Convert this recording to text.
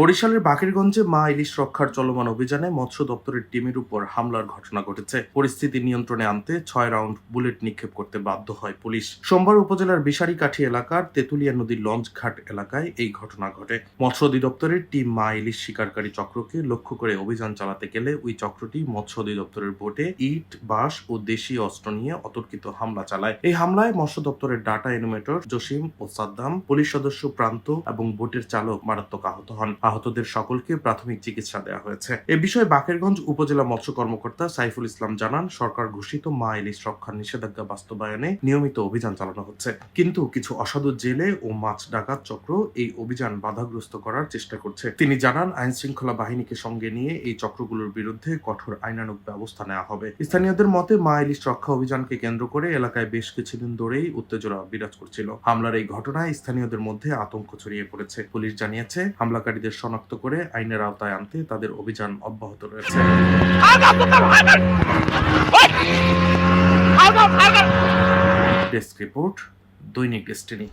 বরিশালের বাকেরগঞ্জে মা ইলিশ রক্ষার চলমান অভিযানে মৎস্য দপ্তরের টিমের উপর হামলার ঘটনা ঘটেছে। পরিস্থিতি নিয়ন্ত্রণে আনতে ছয় রাউন্ড বুলেট নিক্ষেপ করতে বাধ্য হয় পুলিশ। সোমবার উপজেলার বিশারিকাঠি এলাকার তেতুলিয়া নদীর লঞ্চ ঘাট এলাকায় এই ঘটনা ঘটে। মৎস্য অধিদপ্তরের টিম মা ইলিশ শিকারকারী চক্রকে লক্ষ্য করে অভিযান চালাতে গেলে ওই চক্রটি মৎস্য অধিদপ্তরের বোটে ইট, বাঁশ ও দেশীয় অস্ত্র নিয়ে অতর্কিত হামলা চালায়। এই হামলায় মৎস্য দপ্তরের ডাটা এনুমেটর জসিম ও সাদ্দাম, পুলিশ সদস্য প্রান্ত এবং বোটের চালক মারাত্মক আহত হন। আহতদের সকলকে প্রাথমিক চিকিৎসা দেওয়া হয়েছে। এ বিষয়ে বাকেরগঞ্জ উপজেলা মৎস্য কর্মকর্তা সাইফুল ইসলাম জানান, সরকার ঘোষিত মা ইলিশ রক্ষার নিষেধাজ্ঞা বাস্তবায়নে নিয়মিত অভিযান চালানো হচ্ছে। কিন্তু কিছু অসাধু জেলে ও মাছ ডাকাত চক্র এই অভিযান বাধাগ্রস্ত করার চেষ্টা করছে। তিনি জানান, আইন শৃঙ্খলা বাহিনীকে সঙ্গে নিয়ে এই চক্রগুলোর বিরুদ্ধে কঠোর আইনানুগ ব্যবস্থা নেওয়া হবে। স্থানীয়দের মতে, মা ইলিশ রক্ষা অভিযানকে কেন্দ্র করে এলাকায় বেশ কিছুদিন ধরেই উত্তেজনা বিরাজ করছিল। হামলার এই ঘটনায় স্থানীয়দের মধ্যে আতঙ্ক ছড়িয়ে পড়েছে। পুলিশ জানিয়েছে, হামলাকারীদের শনাক্ত করে আইনের আওতায় আনতে তাদের অভিযান অব্যাহত রয়েছে। Desk report Dainik Destiny.